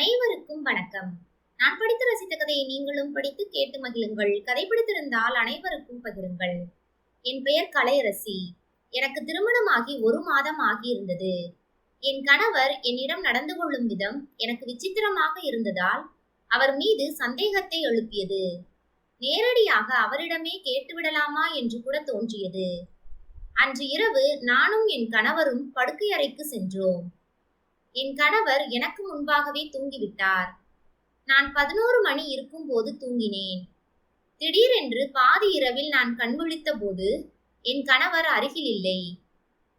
அனைவருக்கும் வணக்கம். நான் படித்து ரசித்த கதையை நீங்களும் படித்து கேட்டு மகிழுங்கள். கதை பிடித்திருந்தால் அனைவருக்கும் பகிருங்கள். என் பெயர் கலையரசி. எனக்கு திருமணமாகி ஒரு மாதம் ஆகியிருந்தது. என் கணவர் என்னிடம் நடந்து கொள்ளும் விதம் எனக்கு விசித்திரமாக இருந்ததால் அவர் மீது சந்தேகத்தை எழுப்பியது. நேரடியாக அவரிடமே கேட்டுவிடலாமா என்று கூட தோன்றியது. அன்று இரவு நானும் என் கணவரும் படுக்கை அறைக்கு சென்றோம். என் கணவர் எனக்கு முன்பாகவே தூங்கிவிட்டார். நான் பதினோரு மணி இருக்கும்போது தூங்கினேன். திடீரென்று பாதி இரவில் நான் கண்விழித்த போது என் கணவர் அருகில் இல்லை.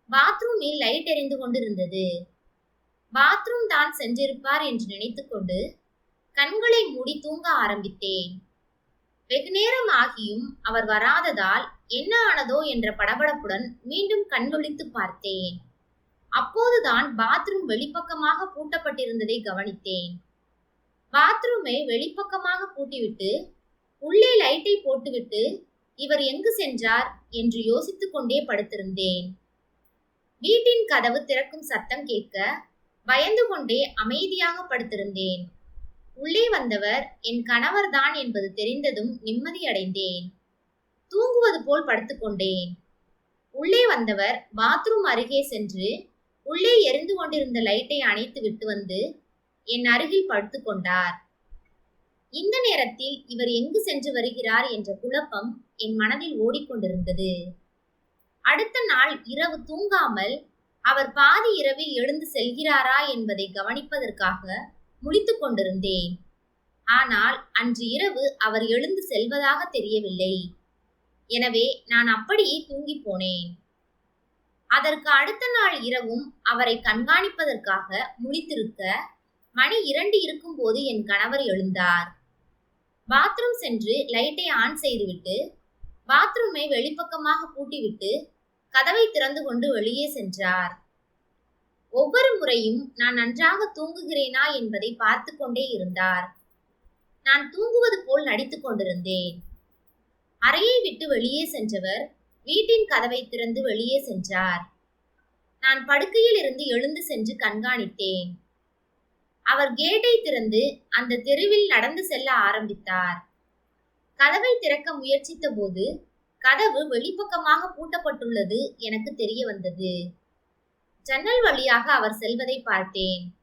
பாத்ரூமில் லைட் எரிந்து கொண்டிருந்தது. பாத்ரூம் தான் சென்றிருப்பார் என்று நினைத்துக்கொண்டு கண்களை மூடி தூங்க ஆரம்பித்தேன். வெகு நேரம் ஆகியும் அவர் வராததால் என்ன ஆனதோ என்ற படபடப்புடன் மீண்டும் கண்விழித்து பார்த்தேன். அப்போதுதான் பாத்ரூம் வெளிப்பக்கமாக பூட்டப்பட்டிருந்ததை கவனித்தேன். பாத்ரூமை வெளிப்பக்கமாக பூட்டிவிட்டு உள்ளே லைட்டை போட்டுவிட்டு இவர் எங்கு சென்றார்? என்று யோசித்துக் கொண்டே படுத்திருந்தேன். வீட்டின் கதவு திறக்கும் சத்தம் கேட்க பயந்து கொண்டே அமைதியாக படுத்திருந்தேன். உள்ளே வந்தவர் என் கணவர்தான் என்பது தெரிந்ததும் நிம்மதியடைந்தேன் தூங்குவது போல் படுத்துக்கொண்டேன் உள்ளே வந்தவர் பாத்ரூம் அருகே சென்று உள்ளே எரிந்து கொண்டிருந்த லைட்டை அணைத்து விட்டு வந்து என் அருகில் படுத்துக்கொண்டார் இந்த நேரத்தில் இவர் எங்கு சென்று வருகிறார் என்ற குழப்பம் என் மனதில் ஓடிக்கொண்டிருந்தது. அடுத்த நாள் இரவு தூங்காமல் அவர் பாதி இரவில் எழுந்து செல்கிறாரா என்பதை கவனிப்பதற்காக முழித்துக் கொண்டிருந்தேன். ஆனால் அன்று இரவு அவர் எழுந்து செல்வதாக தெரியவில்லை. எனவே நான் அப்படியே தூங்கி போனேன். அதற்கு அடுத்த நாள் இரவும் அவரை கண்காணிப்பதற்காக முழித்திருக்க மணி இரண்டு இருக்கும்போது என் கணவர் எழுந்தார். பாத்ரூம் சென்று லைட்டை ஆன் செய்துவிட்டு பாத்ரூமை வெளிப்பக்கமாக பூட்டிவிட்டு கதவை திறந்து கொண்டு வெளியே சென்றார். ஒவ்வொரு முறையும் நான் நன்றாக தூங்குகிறேனா என்பதை பார்த்து கொண்டே இருந்தார். நான் தூங்குவது போல் நடித்துக் கொண்டிருந்தேன். அறையை விட்டு வெளியே சென்றவர் வீட்டின் கதவை திறந்து வெளியே சென்றார். நான் படுக்கையில் இருந்து எழுந்து சென்று கண்காணித்தேன். அவர் கேட்டை திறந்து அந்த தெருவில் நடந்து செல்ல ஆரம்பித்தார். கதவை திறக்க முயற்சித்த போது கதவு வெளிப்பக்கமாக பூட்டப்பட்டுள்ளது எனக்கு தெரிய வந்தது. ஜன்னல் வழியாக அவர் செல்வதை பார்த்தேன்.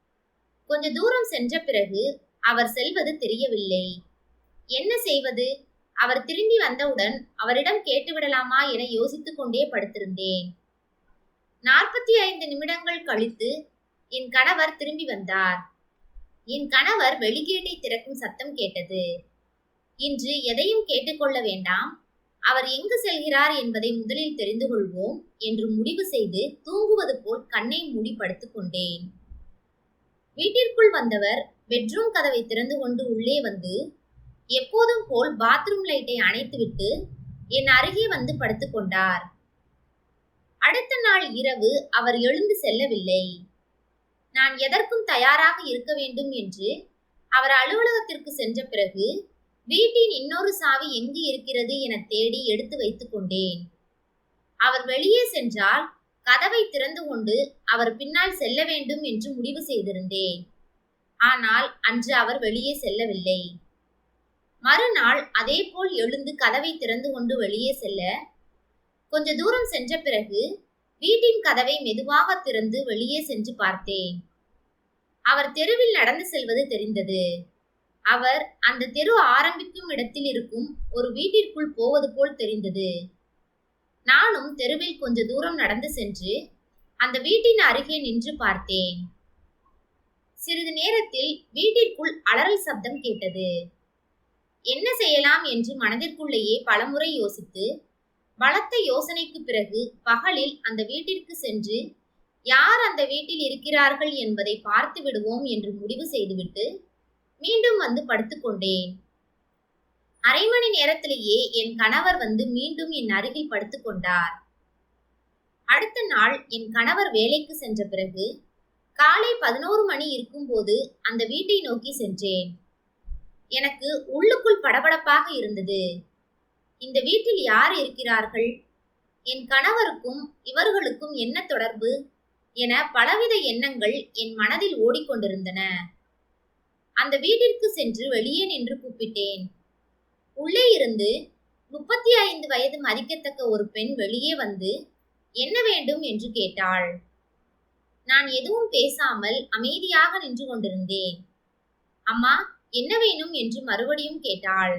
கொஞ்ச தூரம் சென்ற பிறகு அவர் செல்வது தெரியவில்லை. என்ன செய்வது? அவர் திரும்பி வந்தவுடன் அவரிடம் கேட்டுவிடலாமா என யோசித்துக் கொண்டே படுத்திருந்தேன். நாற்பத்தி ஐந்து நிமிடங்கள் கழித்து என் கணவர் திரும்பி வந்தார். என் கணவர் வெளிகேட்டை திறக்கும் சத்தம் கேட்டது. இன்று எதையும் கேட்டுக்கொள்ள வேண்டாம். அவர் எங்கு செல்கிறார் என்பதை முதலில் தெரிந்து கொள்வோம் என்று முடிவு செய்து தூங்குவது போல் கண்ணை மூடி படுத்துக் கொண்டேன். வீட்டிற்குள் வந்தவர் பெட்ரூம் கதவை திறந்து கொண்டு உள்ளே வந்து எப்போதும் போல் பாத்ரூம் லைட்டை அணைத்துவிட்டு என் அருகே வந்து படுத்துக்கொண்டார் அடுத்த நாள் இரவு அவர் எழுந்து செல்லவில்லை. நான் எதற்கும் தயாராக இருக்க வேண்டும் என்று அவர் அலுவலகத்திற்கு சென்ற பிறகு வீட்டின் இன்னொரு சாவி எங்கு இருக்கிறது என தேடி எடுத்து வைத்துக் கொண்டேன். அவர் வெளியே சென்றால் கதவை திறந்து கொண்டு அவர் பின்னால் செல்ல வேண்டும் என்று முடிவு செய்திருந்தேன். ஆனால் அன்று அவர் வெளியே செல்லவில்லை. மறுநாள் அதேபோல் எழுந்து கதவை திறந்து கொண்டு வெளியே செல்ல கொஞ்ச தூரம் சென்ற பிறகு வீட்டின் கதவை மெதுவாக திறந்து வெளியே சென்று பார்த்தேன். அவர் தெருவில் நடந்து செல்வது தெரிந்தது. அவர் அந்த தெரு ஆரம்பிக்கும் இடத்தில் இருக்கும் ஒரு வீட்டிற்குள் போவது போல் தெரிந்தது. நானும் தெருவில் கொஞ்ச தூரம் நடந்து சென்று அந்த வீட்டின் அருகே நின்று பார்த்தேன். சிறிது நேரத்தில் வீட்டிற்குள் அலறல் சப்தம் கேட்டது. என்ன செய்யலாம் என்று மனதிற்குள்ளேயே பலமுறை யோசித்து பலத்த யோசனைக்கு பிறகு பகலில் அந்த வீட்டிற்கு சென்று யார் அந்த வீட்டில் இருக்கிறார்கள் என்பதை பார்த்து விடுவோம் என்று முடிவு செய்துவிட்டு மீண்டும் வந்து படுத்துக்கொண்டேன் அரை மணி நேரத்திலேயே என் கணவர் வந்து மீண்டும் என் அருகில் படுத்துக்கொண்டார் அடுத்த நாள் என் கணவர் வேலைக்கு சென்ற பிறகு காலை பதினோரு மணி இருக்கும்போது அந்த வீட்டை நோக்கி சென்றேன். எனக்கு உள்ளுக்குள் படபடப்பாக இருந்தது. இந்த வீட்டில் யார் இருக்கிறார்கள்? என் கணவருக்கும் இவர்களுக்கும் என்ன தொடர்பு? என பலவித எண்ணங்கள் என் மனதில் ஓடிக்கொண்டிருந்தன. அந்த வீட்டிற்கு சென்று வெளியே நின்று கூப்பிட்டேன். உள்ளே இருந்து முப்பத்தி ஐந்து வயது மதிக்கத்தக்க ஒரு பெண் வெளியே வந்து என்ன வேண்டும்? என்று கேட்டாள். நான் எதுவும் பேசாமல் அமைதியாக நின்று கொண்டிருந்தேன். அம்மா என்ன வேணும் என்று மறுபடியும் கேட்டாள்.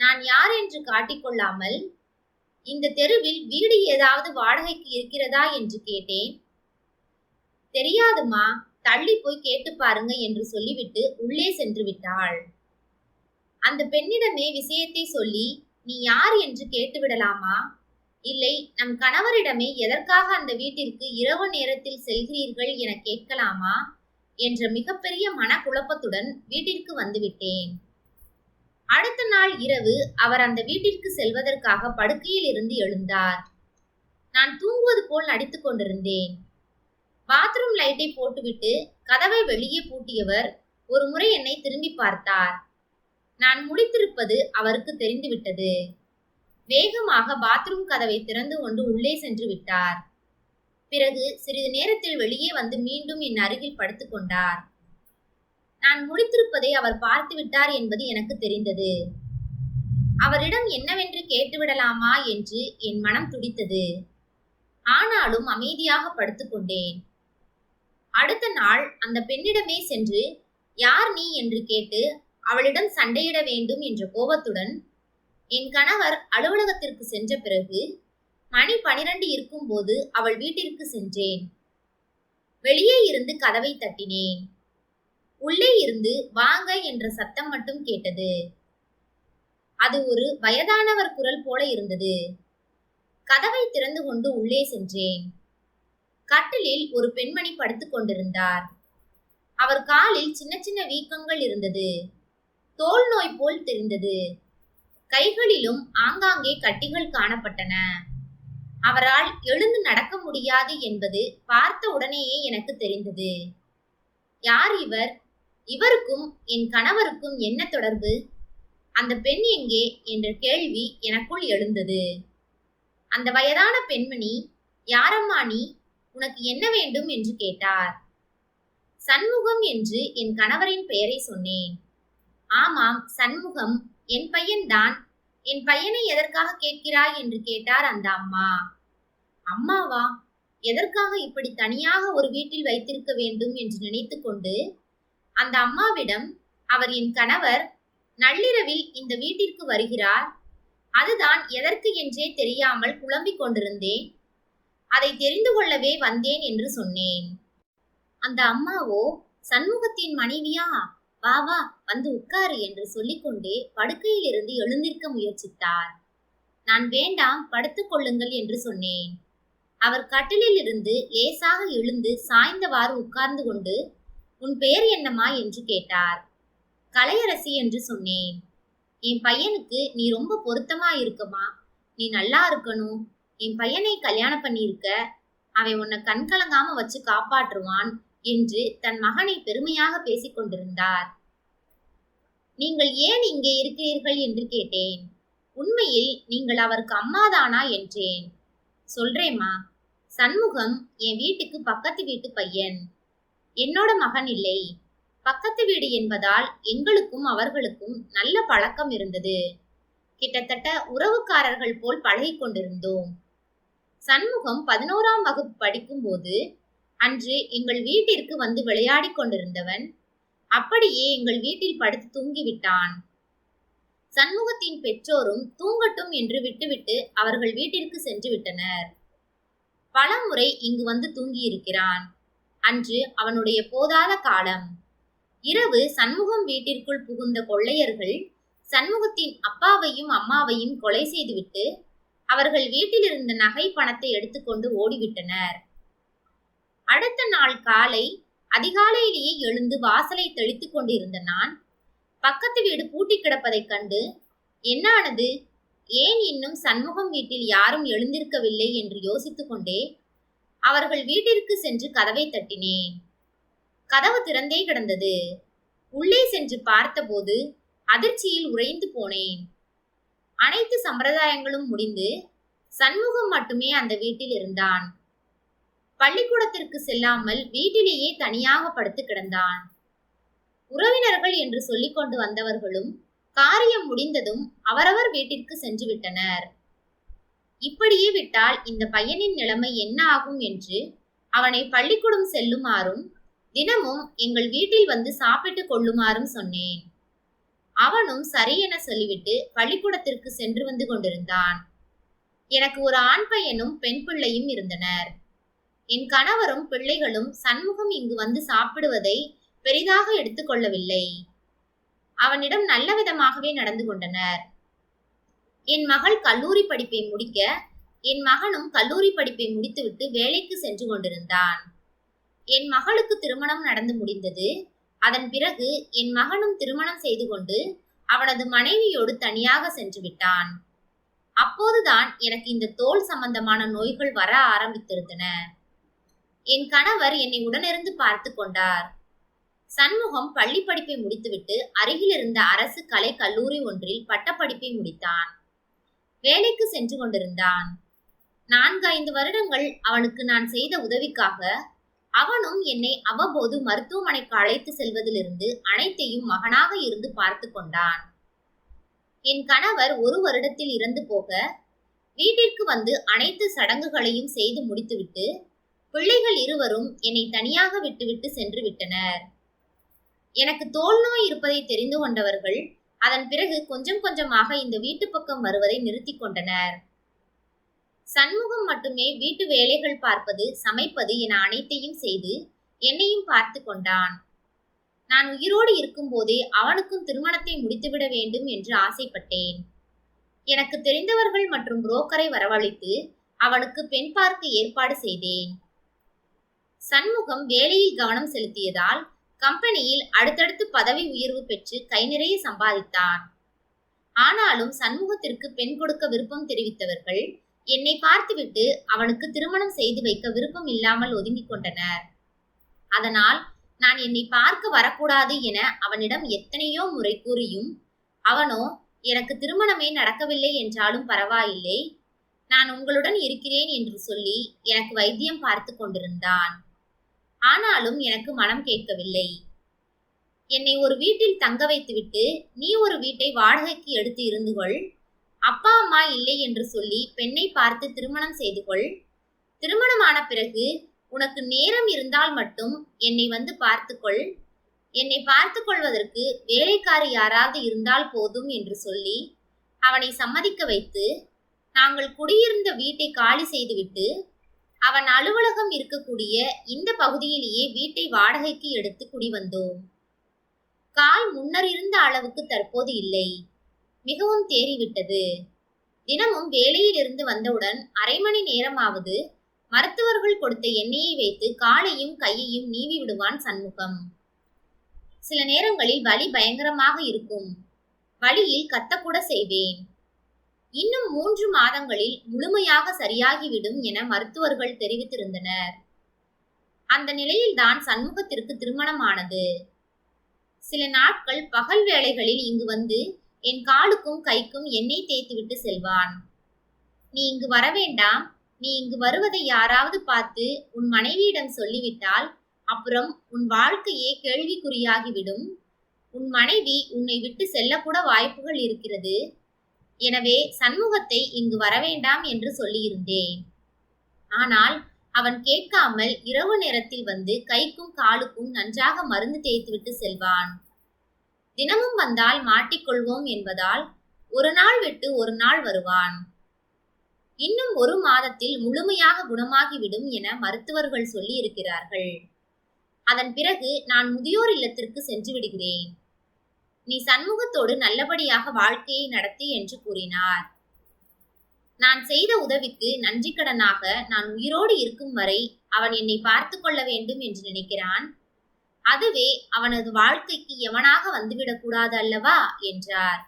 நான் யார் என்று காட்டிக்கொள்ளாமல் இந்த தெருவில் வீடு ஏதாவது வாடகைக்கு இருக்கிறதா என்று கேட்டேன். தெரியாதுமா தள்ளி போய் கேட்டு பாருங்க என்று சொல்லிவிட்டு உள்ளே சென்று விட்டாள். அந்த பெண்ணிடமே விஷயத்தை சொல்லி நீ யார் என்று கேட்டு விடலாமா? இல்லை நம் கணவரிடமே எதற்காக அந்த வீட்டிற்கு இரவு நேரத்தில் செல்கிறீர்கள் என கேட்கலாமா? என்ற மிகப்பெரிய மனக்குழப்பத்துடன் வீட்டிற்கு வந்துவிட்டேன். அடுத்த நாள் இரவு அவர் அந்த வீட்டிற்கு செல்வதற்காக படுக்கையில் இருந்து எழுந்தார். நான் தூங்குவது போல் நடித்துக் கொண்டிருந்தேன். பாத்ரூம் லைட்டை போட்டுவிட்டு கதவை வெளியே பூட்டியவர் ஒரு முறை என்னை திரும்பி பார்த்தார். நான் முடித்திருப்பது அவருக்கு தெரிந்துவிட்டது. வேகமாக பாத்ரூம் கதவை திறந்து கொண்டு உள்ளே சென்று விட்டார். பிறகு சிறிது நேரத்தில் வெளியே வந்து மீண்டும் என் அருகில் படுத்துக்கொண்டார் நான் முடித்திருப்பதை அவர் பார்த்து விட்டார் என்பது எனக்கு தெரிந்தது. அவரிடம் என்னவென்று கேட்டுவிடலாமா என்று என் மனம் துடித்தது. ஆனாலும் அமைதியாக படுத்துக்கொண்டேன் அடுத்த நாள் அந்த பெண்ணிடமே சென்று யார் நீ? என்று கேட்டு அவளிடம் சண்டையிட வேண்டும் என்ற கோபத்துடன் என் கணவர் அலுவலகத்திற்கு சென்ற பிறகு மணி பனிரெண்டு இருக்கும்போது அவள் வீட்டிற்கு சென்றேன். வெளியே இருந்து கதவை தட்டினேன். உள்ளே இருந்து வாங்க என்ற சத்தம் மட்டும் கேட்டது. அது ஒரு வயதானவர் குரல் போல இருந்தது. கதவை திறந்து கொண்டு உள்ளே சென்றேன். கட்டிலில் ஒரு பெண்மணி படுத்துக் கொண்டிருந்தார். அவர் காலில் சின்ன சின்ன வீக்கங்கள் இருந்தது. தோல் நோய் போல் தெரிந்தது. கைகளிலும் ஆங்காங்கே கட்டிகள் காணப்பட்டன. அவரால் எழுந்து நடக்க முடியாது என்பது பார்த்த உடனேயே எனக்கு தெரிந்தது. யார் இவர்? இவருக்கும் என் கணவருக்கும் என்ன தொடர்பு? அந்த பெண் எங்கே? என்ற கேள்வி எனக்குள் எழுந்தது. அந்த வயதான பெண்மணி யாரம்மா நீ? உனக்கு என்ன வேண்டும்? என்று கேட்டார். சண்முகம் என்று என் கணவரின் பெயரை சொன்னேன். ஆமாம் சண்முகம். என் பையன்தான். என் பையனை எதற்காக கேட்கிறாய்? என்று கேட்டார் அந்த அம்மா. அம்மாவா? எதற்காக இப்படி தனியாக ஒரு வீட்டில் வைத்திருக்க வேண்டும் என்று நினைத்து கொண்டு அந்த அம்மாவிடம் அவர் என் கணவர் நள்ளிரவில் இந்த வீட்டிற்கு வருகிறார். அதுதான் எதற்கு என்றே தெரியாமல் குழம்பிக் கொண்டிருந்தேன். அதை தெரிந்து கொள்ளவே வந்தேன் என்று சொன்னேன். அந்த அம்மாவோ சண்முகத்தின் மனைவியா? வா வா வந்து உட்காரு என்று சொல்லிக்கொண்டே படுக்கையிலிருந்து எழுந்திருக்க முயற்சித்தார். நான் வேண்டாம் படுத்துக் கொள்ளுங்கள் என்று சொன்னேன். அவர் கட்டிலில் இருந்து லேசாக எழுந்து சாய்ந்தவாறு உட்கார்ந்து கொண்டு உன் பெயர் என்னம்மா? என்று கேட்டார். கலையரசி என்று சொன்னேன். என் பையனுக்கு நீ ரொம்ப பொருத்தமா இருக்கமா நீ நல்லா இருக்கணும். என் பையனை கல்யாணம் பண்ணியிருக்க. அவன் உன்னை கண்கலங்காம வச்சு காப்பாற்றுவான் என்று தன் மகனை பெருமையாக பேசிக் கொண்டிருந்தார். நீங்கள் ஏன் இங்கே இருக்கிறீர்கள்? என்று கேட்டேன். உண்மையில் நீங்கள் அவருக்கு அம்மாதானா? என்றேன். சொல்றேம்மா. சண்முகம் என் வீட்டுக்கு பக்கத்து வீட்டு பையன். என்னோட மகன் இல்லை. பக்கத்து வீடு என்பதால் எங்களுக்கும் அவர்களுக்கும் நல்ல பழக்கம் இருந்தது. கிட்டத்தட்ட உறவுக்காரர்கள் போல் பழகி கொண்டிருந்தோம். சண்முகம் பதினோராம் வகுப்பு படிக்கும்போது அன்று எங்கள் வீட்டிற்கு வந்து விளையாடிக் கொண்டிருந்தவன் அப்படியே எங்கள் வீட்டில் படுத்து தூங்கிவிட்டான். சண்முகத்தின் பெற்றோரும் தூங்கட்டும் என்று விட்டுவிட்டு அவர்கள் வீட்டிற்கு சென்று விட்டனர். பலமுறை இங்கு வந்து தூங்கியிருக்கிறான். அன்று அவனுடைய போதாத காலம். இரவு சண்முகம் வீட்டிற்குள் புகுந்த கொள்ளையர்கள் சண்முகத்தின் அப்பாவையும் அம்மாவையும் கொலை செய்துவிட்டு அவர்கள் வீட்டில் இருந்த நகை பணத்தை எடுத்துக்கொண்டு ஓடிவிட்டனர். அடுத்த நாள் காலை அதிகாலையிலேயே எழுந்து வாசலை தெளித்துக் கொண்டிருந்த நான் பக்கத்து வீடு பூட்டி கிடப்பதைக் கண்டு என்னானது? ஏன் இன்னும் சண்முகம் வீட்டில் யாரும் எழுந்திருக்கவில்லை என்று யோசித்துக்கொண்டே அவர்கள் வீட்டிற்கு சென்று கதவை தட்டினேன். கதவு திறந்தே கிடந்தது. உள்ளே சென்று பார்த்தபோது அதிர்ச்சியில் உறைந்து போனேன். அனைத்து சம்பிரதாயங்களும் முடிந்து சண்முகம் மட்டுமே அந்த வீட்டில் இருந்தான். பள்ளிக்கூடத்திற்கு செல்லாமல் வீட்டிலேயே தனியாக படுத்து கிடந்தான். உறவினர்கள் என்று சொல்லிக்கொண்டு வந்தவர்களும் காரியம் முடிந்ததும் அவரவர் வீட்டிற்கு சென்று விட்டனர். இப்படியே விட்டால் இந்த பையனின் நிலைமை என்ன ஆகும் என்று அவனை பள்ளிக்கூடம் செல்லுமாறும் தினமும் எங்கள் வீட்டில் வந்து சாப்பிட்டு கொள்ளுமாறும் சொன்னேன். அவனும் சரி என சொல்லிவிட்டு பள்ளிக்கூடத்திற்கு சென்று வந்து கொண்டிருந்தான். எனக்கு ஒரு ஆண் பையனும் பெண் பிள்ளையும் இருந்தனர். என் கணவரும் பிள்ளைகளும் சண்முகம் இங்கு வந்து சாப்பிடுவதை பெரிதாக எடுத்துக்கொள்ளவில்லை அவனிடம் நல்ல விதமாகவே நடந்து கொண்டனர். என் மகள் கல்லூரி படிப்பை முடிக்க என் மகனும் கல்லூரி படிப்பை முடித்துவிட்டு வேலைக்கு சென்று கொண்டிருந்தான். என் மகளுக்கு திருமணம் நடந்து முடிந்தது. அதன் பிறகு என் மகனும் திருமணம் செய்து கொண்டு அவனது மனைவியோடு தனியாக சென்று விட்டான். அப்போதுதான் எனக்கு இந்த தோல் சம்பந்தமான நோய்கள் வர ஆரம்பித்திருந்தன. என் கணவர் என்னை உடனிருந்து பார்த்து கொண்டார். சண்முகம் பள்ளி படிப்பை முடித்துவிட்டு அருகில் இருந்த அரசு கலை கல்லூரி ஒன்றில் பட்டப்படிப்பை முடித்தான். வேலைக்கு சென்று கொண்டிருந்தான். நான்கு ஐந்து வருடங்கள் அவனுக்கு நான் செய்த உதவிக்காக அவனும் என்னை அவ்வப்போது மருத்துவமனைக்கு அழைத்து செல்வதிலிருந்து அனைத்தையும் மகனாக இருந்து பார்த்து கொண்டான். என் கணவர் ஒரு வருடத்தில் இறந்து போக வீட்டிற்கு வந்து அனைத்து சடங்குகளையும் செய்து முடித்துவிட்டு பிள்ளைகள் இருவரும் என்னை தனியாக விட்டுவிட்டு சென்று விட்டனர். எனக்கு தோல் நோய் இருப்பதை தெரிந்து கொண்டவர்கள் அதன் பிறகு கொஞ்சம் கொஞ்சமாக இந்த வீட்டு பக்கம் வருவதை நிறுத்தி கொண்டனர். சண்முகம் மட்டுமே வீட்டு வேலைகள் பார்ப்பது சமைப்பது என அனைத்தையும் செய்து என்னையும் பார்த்து கொண்டான். நான் உயிரோடு இருக்கும்போதே அவனுக்கும் திருமணத்தை முடித்துவிட வேண்டும் என்று ஆசைப்பட்டேன். எனக்கு தெரிந்தவர்கள் மற்றும் புரோக்கரை வரவழைத்து அவனுக்கு பெண் பார்க்க ஏற்பாடு செய்தேன். சண்முகம் வேலையில் கவனம் செலுத்தியதால் கம்பெனியில் அடுத்தடுத்து பதவி உயர்வு பெற்று கை நிறைய சம்பாதித்தான். ஆனாலும் சண்முகத்திற்கு பெண் கொடுக்க விருப்பம் தெரிவித்தவர்கள் என்னை பார்த்துவிட்டு அவனுக்கு திருமணம் செய்து வைக்க விருப்பம் இல்லாமல் ஒதுங்கிக் கொண்டனர். அதனால் நான் என்னை பார்க்க வரக்கூடாது என அவனிடம் எத்தனையோ முறை கூறியும் அவனோ எனக்கு திருமணமே நடக்கவில்லை என்றாலும் பரவாயில்லை. நான் உங்களுடன் இருக்கிறேன் என்று சொல்லி எனக்கு வைத்தியம் பார்த்து கொண்டிருந்தான். ஆனாலும் எனக்கு மனம் கேட்கவில்லை. என்னை ஒரு வீட்டில் தங்க வைத்துவிட்டு நீ ஒரு வீட்டை வாடகைக்கு எடுத்து இருந்து கொள். அப்பா அம்மா இல்லை என்று சொல்லி பெண்ணை பார்த்து திருமணம் செய்து கொள். திருமணமான பிறகு உனக்கு நேரம் இருந்தால் மட்டும் என்னை வந்து பார்த்துக்கொள் என்னை பார்த்து கொள்வதற்கு வேலைக்காரி யாராவது இருந்தால் போதும் என்று சொல்லி அவனை சம்மதிக்க வைத்து நாங்கள் குடியிருந்த வீட்டை காலி செய்துவிட்டு அவன் அலுவலகம் இருக்கக்கூடிய இந்த பகுதியிலேயே வீட்டை வாடகைக்கு எடுத்து குடிவந்தோம் கால் முன்னர் இருந்த அளவுக்கு தற்போது இல்லை. மிகவும் தேறிவிட்டது. தினமும் வேலையில் இருந்து வந்தவுடன் அரை மணி நேரமாவது மருத்துவர்கள் கொடுத்த எண்ணெயை வைத்து காலையும் கையையும் நீவி விடுவான் சண்முகம். சில நேரங்களில் வலி பயங்கரமாக இருக்கும். வழியில் கத்தக்கூட செய்வேன். இன்னும் மூன்று மாதங்களில் முழுமையாக சரியாகிவிடும் என மருத்துவர்கள் தெரிவித்திருந்தனர். அந்த நிலையில்தான் சண்முகத்திற்கு திருமணமானது. சில நாட்கள் பகல் வேளைகளில் இங்கு வந்து என் காலுக்கும் கைக்கும் எண்ணெய் தேய்த்துவிட்டு செல்வான். நீ இங்கு வர வேண்டாம். நீ இங்கு வருவதை யாராவது பார்த்து உன் மனைவியிடம் சொல்லிவிட்டால் அப்புறம் உன் வாழ்க்கையே கேள்விக்குறியாகிவிடும். உன் மனைவி உன்னை விட்டு செல்லக்கூட வாய்ப்புகள் இருக்கிறது. எனவே சண்முகத்தை இங்கு வரவேண்டாம் என்று சொல்லியிருந்தேன். ஆனால் அவன் கேட்காமல் இரவு நேரத்தில் வந்து கைக்கும் காலுக்கும் நன்றாக மருந்து தேய்த்துவிட்டு செல்வான். தினமும் வந்தால் மாட்டிக்கொள்வோம் என்பதால் ஒரு நாள் விட்டு ஒரு நாள் வருவான். இன்னும் ஒரு மாதத்தில் முழுமையாக குணமாகிவிடும் என மருத்துவர்கள் சொல்லி இருக்கிறார்கள் அதன் பிறகு நான் முதியோர் இல்லத்திற்கு சென்று விடுகிறேன். நீ சண்முகத்தோடு நல்லபடியாக வாழ்க்கையை நடத்தி என்று கூறினார். நான் செய்த உதவிக்கு நன்றிக்கடனாக நான் உயிரோடு இருக்கும் வரை அவன் என்னை பார்த்து கொள்ள வேண்டும் என்று நினைக்கிறான். அதுவே அவனது வாழ்க்கைக்கு எவனாக வந்துவிடக்கூடாது அல்லவா? என்றார்.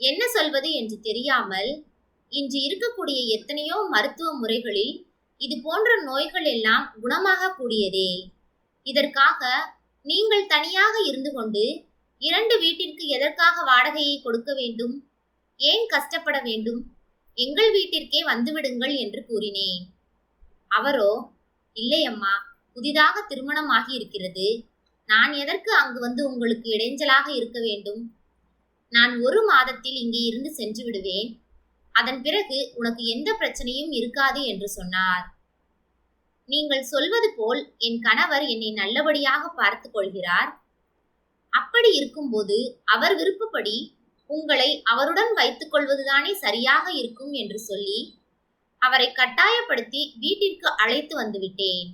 என்ன சொல்வது என்று தெரியாமல் இன்று இருக்கக்கூடிய எத்தனையோ மருத்துவ முறைகளில் இது போன்ற நோய்கள் எல்லாம் குணமாக கூடியதே. இதற்காக நீங்கள் தனியாக இருந்து கொண்டு இரண்டு வீட்டிற்கு எதற்காக வாடகையை கொடுக்க வேண்டும்? ஏன் கஷ்டப்பட வேண்டும்? எங்கள் வீட்டிற்கே வந்துவிடுங்கள் என்று கூறினேன். அவரோ இல்லை அம்மா புதிதாக திருமணமாகி இருக்கிறது நான் எதற்கு அங்கு வந்து உங்களுக்கு இடைஞ்சலாக இருக்க வேண்டும்? நான் ஒரு மாதத்தில் இங்கே இருந்து சென்று விடுவேன். அதன் பிறகு உனக்கு எந்த பிரச்சனையும் இருக்காது என்று சொன்னார். நீங்கள் சொல்வது போல் என் கணவர் என்னை நல்லபடியாக பார்த்து கொள்கிறார். அப்படி இருக்கும்போது அவர் விருப்பப்படி உங்களை அவருடன் வைத்துக் கொள்வதுதானே சரியாக இருக்கும் என்று சொல்லி அவரை கட்டாயப்படுத்தி வீட்டிற்கு அழைத்து வந்துவிட்டேன்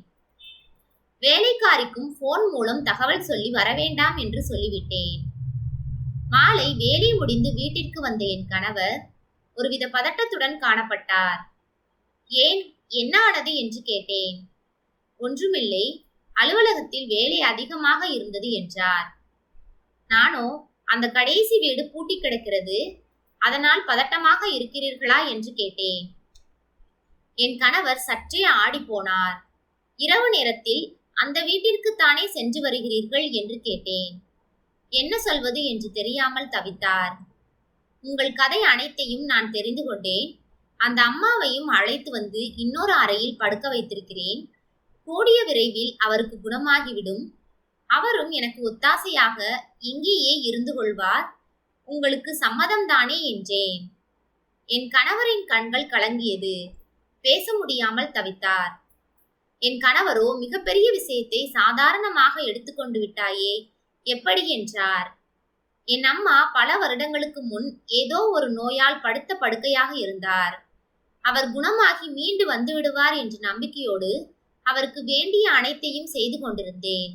வேலைக்காரிக்கும் போன் மூலம் தகவல் சொல்லி வரவேண்டாம் என்று சொல்லிவிட்டேன். மாலை வேலை முடிந்து வீட்டிற்கு வந்த என் கணவர் ஒருவித பதட்டத்துடன் காணப்பட்டார். ஏன்? என்ன ஆனது? என்று கேட்டேன். ஒன்றுமில்லை. அலுவலகத்தில் வேலை அதிகமாக இருந்தது என்றார். நானோ அந்த கடைசி வீடு பூட்டி கிடக்கிறது? அதனால் பதட்டமாக இருக்கிறீர்களா என்று கேட்டேன். என் கணவர் சற்றே ஆடி போனார். இரவு நேரத்தில் அந்த வீட்டிற்கு தானே சென்று வருகிறீர்கள் என்று கேட்டேன். என்ன சொல்வது என்று தெரியாமல் தவித்தார். உங்கள் கதை அனைத்தையும் நான் தெரிந்து கொண்டேன். அந்த அம்மாவையும் அழைத்து வந்து இன்னொரு அறையில் படுக்க வைத்திருக்கிறேன். கூடிய விரைவில் அவருக்கு குணமாகிவிடும். அவரும் எனக்கு ஒத்தாசையாக இங்கேயே இருந்து கொள்வார். உங்களுக்கு சம்மதம் தானே என்றேன். என் கணவரின் கண்கள் கலங்கியது. பேச முடியாமல் தவித்தார். என் கணவரோ மிகப்பெரிய விஷயத்தை சாதாரணமாக எடுத்துக்கொண்டு விட்டாயே எப்படி என்றார். என் அம்மா பல வருடங்களுக்கு முன் ஏதோ ஒரு நோயால் படுத்த படுக்கையாக இருந்தார். அவர் குணமாகி மீண்டு வந்து விடுவார் என்ற நம்பிக்கையோடு அவருக்கு வேண்டிய அனைத்தையும் செய்து கொண்டிருந்தேன்.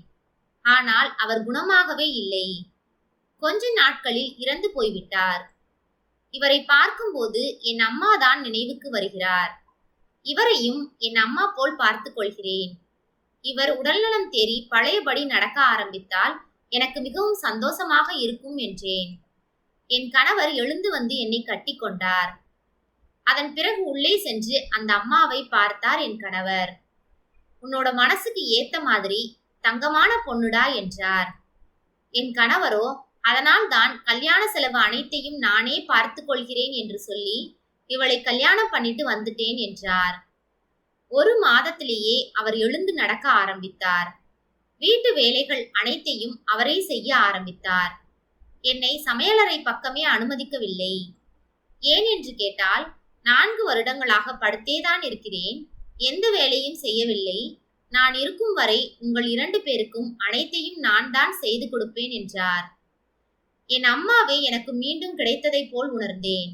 ஆனால் அவர் குணமாகவே இல்லை. கொஞ்ச நாட்களில் இறந்து போய்விட்டார். இவரை பார்க்கும்போது என் அம்மா தான் நினைவுக்கு வருகிறார். இவரையும் என் அம்மா போல் பார்த்து கொள்கிறேன். இவர் உடல்நலம் தேறி பழையபடி நடக்க ஆரம்பித்தால் எனக்கு மிகவும் சந்தோஷமாக இருக்கும் என்றேன். என் கணவர் எழுந்து வந்து என்னை கட்டிக்கொண்டார் அதன் பிறகு உள்ளே சென்று அந்த அம்மாவை பார்த்தார் என் கணவர். உன்னோட மனசுக்கு ஏத்த மாதிரி தங்கமான பொண்ணுடா என்றார். என் கணவரோ அதனால் தான் கல்யாண செலவு அனைத்தையும் நானே பார்த்து கொள்கிறேன் என்று சொல்லி இவளை கல்யாணம் பண்ணிட்டு வந்துட்டேன் என்றார். ஒரு மாதத்திலேயே அவர் எழுந்து நடக்க ஆரம்பித்தார். வீட்டு வேலைகள் அனைத்தையும் அவரே செய்ய ஆரம்பித்தார். என்னை சமையலறை பக்கமே அனுமதிக்கவில்லை. ஏன் என்று கேட்டால் நான்கு வருடங்களாக படுத்தேதான் இருக்கிறேன். எந்த வேலையும் செய்யவில்லை. நான் இருக்கும் வரை உங்கள் இரண்டு பேருக்கும் அனைத்தையும் நான் தான் செய்து கொடுப்பேன் என்றார். என் அம்மாவே எனக்கு மீண்டும் கிடைத்ததை போல் உணர்ந்தேன்.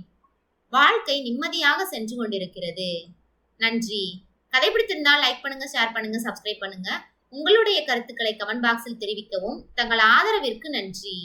வாழ்க்கை நிம்மதியாக சென்று கொண்டிருக்கிறது. நன்றி. கதை பிடித்திருந்தால் லைக் பண்ணுங்க ஷேர் பண்ணுங்க சப்ஸ்கிரைப் பண்ணுங்க. உங்களுடைய கருத்துக்களை கமெண்ட் பாக்ஸில் தெரிவிக்கவும். தங்கள் ஆதரவிற்கு நன்றி.